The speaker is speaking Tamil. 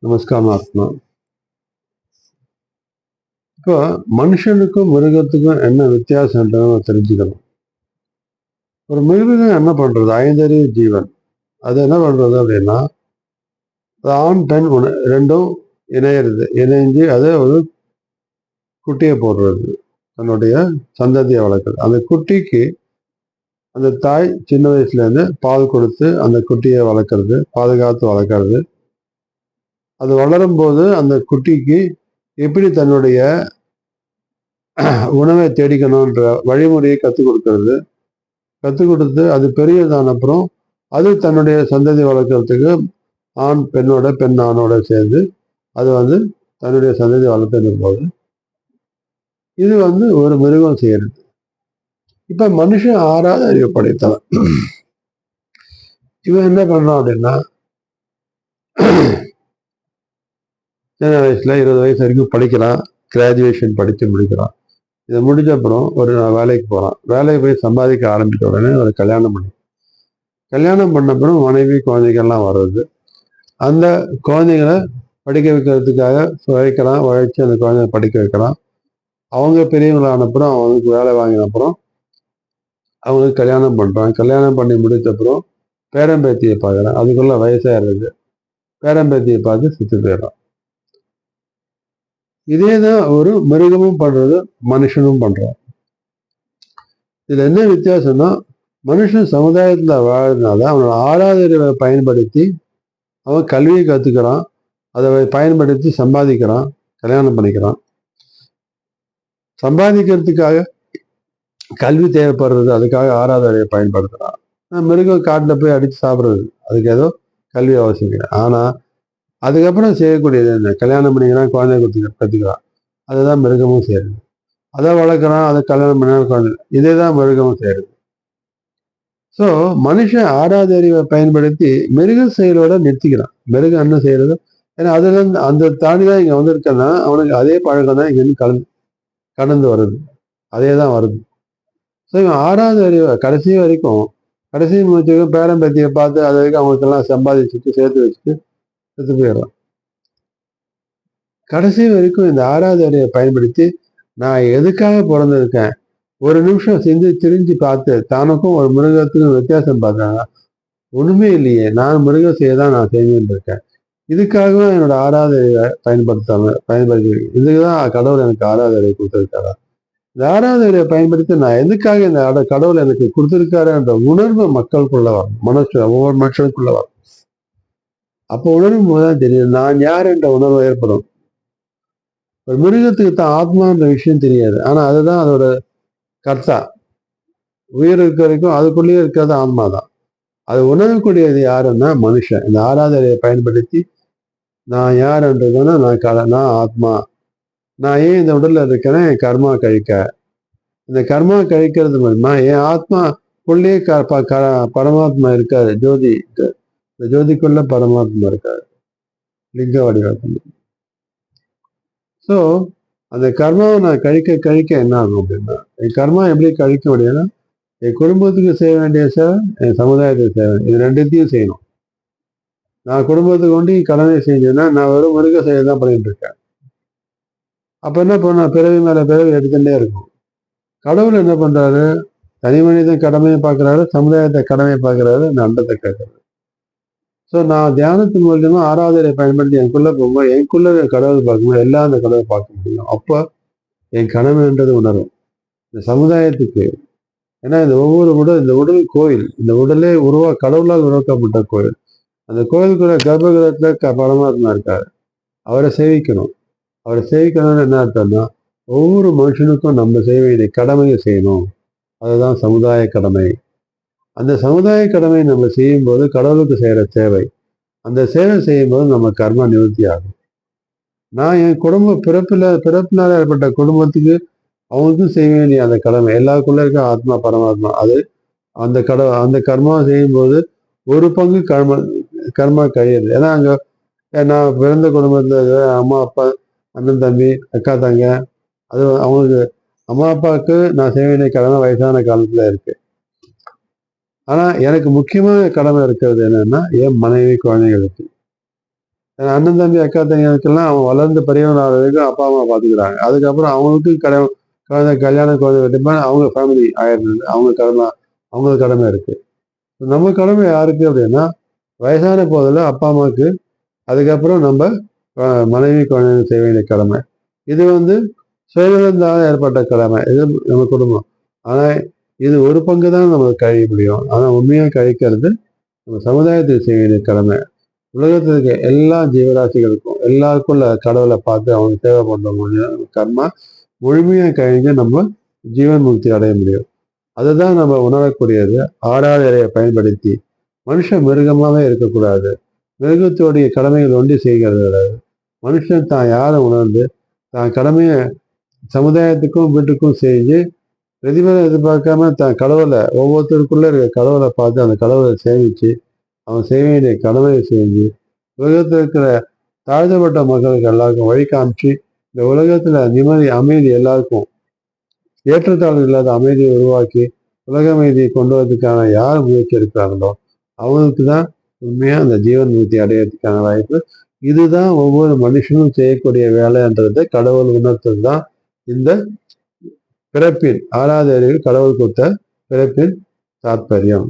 நமஸ்காரம் ஆத்மா. இப்போ மனுஷனுக்கும் மிருகத்துக்கும் என்ன வித்தியாசம்ன்றதை நம்ம தெரிஞ்சுக்கணும். ஒரு மிருகம் என்ன பண்றது? ஐந்தறிவு ஜீவன். அது என்ன பண்றது அப்படின்னா ஆண் பெண் உண- ரெண்டும் இணையிறது. இணைஞ்சு அதை ஒரு குட்டியை போடுறது. தன்னுடைய சந்ததியை வளர்க்குறது. அந்த குட்டிக்கு அந்த தாய் சின்ன வயசுலேருந்து பால் கொடுத்து அந்த குட்டியை வளர்க்குறது பாதுகாத்து வளர்க்குறது. அது வளரும் போது அந்த குட்டிக்கு எப்படி தன்னுடைய உணவை தேடிக்கணுன்ற வழிமுறையை கற்றுக் கொடுக்கறது. கற்றுக் கொடுத்து அது பெரியதான அப்புறம் அது தன்னுடைய சந்ததி வளர்க்கறதுக்கு ஆண் பெண்ணோட பெண் ஆணோட சேர்ந்து அது வந்து தன்னுடைய சந்ததி வளர்த்துட்டு போது இது வந்து ஒரு மிருகம் செய்யறது. இப்போ மனுஷன் ஆறாவது அறிவு படைத்தவன் இவன் என்ன பண்றான் அப்படின்னா சின்ன வயசில் இருபது வயசு வரைக்கும் படிக்கிறான். கிராஜுவேஷன் படித்து முடிக்கிறான். இதை முடிஞ்ச அப்புறம் ஒரு நாள் வேலைக்கு போகிறான் வேலைக்கு போய் சம்பாதிக்க ஆரம்பித்த உடனே ஒரு கல்யாணம் பண்ணி. கல்யாணம் பண்ண அப்புறம் மனைவி குழந்தைகள்லாம் வர்றது. அந்த குழந்தைங்களை படிக்க வைக்கிறதுக்காக உழைக்கிறான். உழைச்சி அந்த குழந்தைய படிக்க வைக்கிறான். அவங்க பெரியவங்களான அப்புறம் அவங்களுக்கு வேலை வாங்கின அப்புறம் அவங்களுக்கு கல்யாணம் பண்ணுறான் கல்யாணம் பண்ணி முடித்தப்புறம் அப்புறம் பேரம்பேத்தியை பார்க்குறான். வயசாக இருக்குது பேரம்பேத்தியை பார்த்து சுற்றி போயிடுறான். இதே தான் ஒரு மிருகமும் பண்றது மனுஷனும் பண்றான் இதுல என்ன வித்தியாசம்னா மனுஷன் சமுதாயத்துல வாழ்றதுனால அவனோட ஆறாவது அறிவை பயன்படுத்தி அவன் கல்வியை கத்துக்கிறான் அதை பயன்படுத்தி சம்பாதிக்கிறான் கல்யாணம் பண்ணிக்கிறான். சம்பாதிக்கிறதுக்காக கல்வி தேவைப்படுறது அதுக்காக ஆறாவது பயன்படுத்துகிறான் பயன்படுத்துறான். மிருகம் காட்டுல போய் அடிச்சு சாப்பிடுறது அதுக்கு ஏதோ கல்வி அவசியம் கிடையாது. ஆனா அதுக்கப்புறம் செய்யக்கூடியது என்ன கல்யாணம் பண்ணிக்கிறான் குழந்தை கற்றுக்கலாம் கற்றுக்கிறான் அதுதான் மிருகமும் செய்யுது அதை வளர்க்குறான் அதை கல்யாணம் பண்ணால் குழந்தை இதே தான் மிருகமும் செய்யுது ஸோ மனுஷன் ஆறாவது அறிவை பயன்படுத்தி மிருக செயலோட நிறுத்திக்கிறான். மிருகம் என்ன செய்யறது? ஏன்னா அதுல இருந்து அந்த தாண்டி தான் இங்க வந்திருக்கன்னா அவனுக்கு அதே பழக்கம் தான் இங்கேருந்து கலந்து கடந்து வருது அதே தான் வருது. ஸோ இவன் ஆறாவது அறிவை கடைசி வரைக்கும் கடைசி முடிச்சு பேரம்பத்தியை பார்த்து அது வரைக்கும் அவங்களுக்கெல்லாம் சம்பாதிச்சுட்டு சேர்த்து வச்சுட்டு செத்து போயிடுறான் கடைசி வரைக்கும் இந்த ஆறாவது அறிவை பயன்படுத்தி நான் எதுக்காக பிறந்திருக்கேன்? ஒரு நிமிஷம் செஞ்சு திரிஞ்சு பார்த்து தனக்கும் ஒரு மிருகத்துக்கும் வித்தியாசம் பார்த்தாங்க ஒண்ணுமே இல்லையே நான் மிருகம் செய்ய தான் நான் செஞ்சுட்டு இருக்கேன் இதுக்காக என்னோட ஆறாவது அறிவை பயன்படுத்தாம பயன்படுத்தி இதுக்குதான் கடவுள் எனக்கு ஆறாவது அறிவை கொடுத்துருக்காரா? இந்த ஆறாவது அறிவை பயன்படுத்தி நான் எதுக்காக இந்த கடவுள் எனக்கு கொடுத்துருக்காருன்ற உணர்வு மக்களுக்குள்ள வரும். மனசு ஒவ்வொரு மனுஷனுக்குள்ள வரும். அப்போ உணரும் போதுதான் தெரியும். நான் யார் என்ற உணர்வு ஏற்படும். ஒரு மிருகத்துக்கு தான் ஆத்மான்ற விஷயம் தெரியாது. ஆனால் அதுதான் அதோட கர்த்தா. உயிர் இருக்க வரைக்கும் அதுக்குள்ளேயே இருக்கிறது ஆத்மா தான். அது உணரக்கூடியது யாருன்னா மனுஷன். இந்த ஆராதனையை பயன்படுத்தி நான் யார் என்றதுன்னா நான் கல நான் ஆத்மா. நான் ஏன் இந்த உடலில் இருக்கிறேன்? கர்மா கழிக்க. இந்த கர்மா கழிக்கிறது மூலமா என் ஆத்மா உள்ளே க ப- க- பரமாத்மா இருக்காது ஜோதி இந்த ஜோதிக்குள்ள பரமாத்மா இருக்காரு லிங்க வடிவத்தில் ஸோ அந்த கர்மாவை நான் கழிக்க கழிக்க என்ன ஆகும் அப்படின்னா என் கர்மா எப்படி கழிக்க முடியும்னா என் குடும்பத்துக்கு செய்ய வேண்டிய சேவை என் சமுதாயத்துக்கு சேவை இது ரெண்டுத்தையும் செய்யணும் நான் குடும்பத்துக்கு கொண்டு கடமை செஞ்சேன்னா நான் வெறும் மிருக செயல் தான் பண்ணிட்டு இருக்கேன் அப்போ என்ன பண்ண பிறவி மேல பிறவி எடுத்துட்டே இருக்கும் கடவுள் என்ன பண்றாரு தனி மனிதன் கடமையை பார்க்கறாரு சமுதாயத்தை கடமையை பார்க்குறாரு இந்த அண்டத்தை கேட்கறாரு ஸோ நான் தியானத்தின் மூலியமா ஆராதனை பயன்படுத்தி எனக்குள்ள போகும்போது எனக்குள்ள கடவுள் பார்க்கும்போது எல்லாம் அந்த கடவுளை பார்க்க முடியும். அப்போ என் கடமைன்றது உணரும். இந்த சமுதாயத்துக்கு ஏன்னா இந்த ஒவ்வொரு உடல் இந்த உடல் கோயில் இந்த உடலே உருவா கடவுளால் உருவாக்கப்பட்ட கோயில். அந்த கோயிலுக்குள்ள கர்ப்பகிரகத்தில் க- பரமாத்மா இருக்கார். அவரை சேவிக்கணும். அவரை சேவிக்கணும்னு என்ன அர்த்தம்னா ஒவ்வொரு மனுஷனுக்கும் நம்ம செய்ய வேண்டிய கடமையை செய்யணும். அதுதான் சமுதாய கடமை. அந்த சமுதாய கடமை நம்ம செய்யும்போது கடவுளுக்கு செய்கிற சேவை. அந்த சேவை செய்யும்போது நம்ம கர்ம நிவர்த்தி ஆகும். நான் என் குடும்ப பிறப்பில் பிறப்பினால் ஏற்பட்ட குடும்பத்துக்கு அவங்களுக்கும் செய்ய வேண்டிய அந்த கடமை. எல்லாருக்குள்ள இருக்க ஆத்மா பரமாத்மா அது அந்த கட அந்த கர்மா செய்யும்போது ஒரு பங்கு கர்ம கர்மா கழியுது ஏன்னா அங்கே நான் பிறந்த குடும்பத்தில் இருக்கிற அம்மா அப்பா அண்ணன் தம்பி அக்கா தங்க அது அவங்களுக்கு அம்மா அப்பாவுக்கு நான் செய்ய வேண்டிய கடமை வயசான காலத்தில் இருக்குது ஆனால் எனக்கு முக்கியமான கடமை இருக்கிறது என்னன்னா என் மனைவி குழந்தைகளுக்கு. என் அண்ணன் தம்பி அக்கா தங்கைகளுக்கெல்லாம் அவன் வளர்ந்து பெரியவன் ஆகிற வரைக்கும் அப்பா அம்மா பார்த்துக்கிறாங்க. அதுக்கப்புறம் அவங்களுக்கு கடை குழந்தை கல்யாண குழந்தை வெட்டிப்பான் அவங்க ஃபேமிலி ஆயிடுறது அவங்க கடமை அவங்களுக்கு கடமை இருக்கு. நம்ம கடமை யாருக்கு அப்படின்னா வயசான போதில் அப்பா அம்மாவுக்கு அதுக்கப்புறம் நம்ம மனைவி குழந்தை செய்ய வேண்டிய கடமை. இது வந்து சுயநலந்தால் ஏற்பட்ட கடமை. இது நம்ம குடும்பம். ஆனால் இது ஒரு பங்கு தான் நம்ம கழிய முடியும். ஆனால் உண்மையாக கழிக்கிறது நம்ம சமுதாயத்துக்கு செய்ய வேண்டிய கடமை. உலகத்தில் இருக்க எல்லா ஜீவராசிகளுக்கும் எல்லாருக்கும் உள்ள கடவுளை பார்த்து அவங்க சேவை பண்ண முடியும் கர்மா முழுமையாக கழிஞ்சு நம்ம ஜீவன் முக்தி அடைய முடியும். அதுதான் நம்ம உணரக்கூடியது. ஆறாவது இறையை பயன்படுத்தி மனுஷன் மிருகமாகவே இருக்கக்கூடாது. மிருகத்தோடைய கடமைகள் ஒன்றி செய்கிறது கிடையாது. மனுஷன் தான் யாரை உணர்ந்து தான் கடமையை சமுதாயத்துக்கும் வீட்டுக்கும் செஞ்சு பிரதிபலம் எதிர்பார்க்காம தன் கடவுளை ஒவ்வொருத்தருக்குள்ளே இருக்க கடவுளை பார்த்து அந்த கடவுளை சேமிச்சு அவன் செய்ய வேண்டிய கடமையை செஞ்சு உலகத்தில் இருக்கிற தாழ்த்தப்பட்ட மக்களுக்கு எல்லாருக்கும் வழி காமிச்சு இந்த உலகத்தில் நிம்மதி அமைதி எல்லாருக்கும் ஏற்றத்தாழ்வு இல்லாத அமைதியை உருவாக்கி உலக அமைதியை கொண்டு வரதுக்கான யார் முயற்சி எடுக்கிறாங்களோ அவங்களுக்கு தான் உண்மையாக அந்த ஜீவன் முக்தி அடையிறதுக்கான வாய்ப்பு. இதுதான் ஒவ்வொரு மனுஷனும் செய்யக்கூடிய வேலைன்றதை கடவுள் உணர்த்தது தான் இந்த பிறப்பின் ஆறாவது அறிவில் கடவுள் கொடுத்த பிறப்பின் தாற்பயம்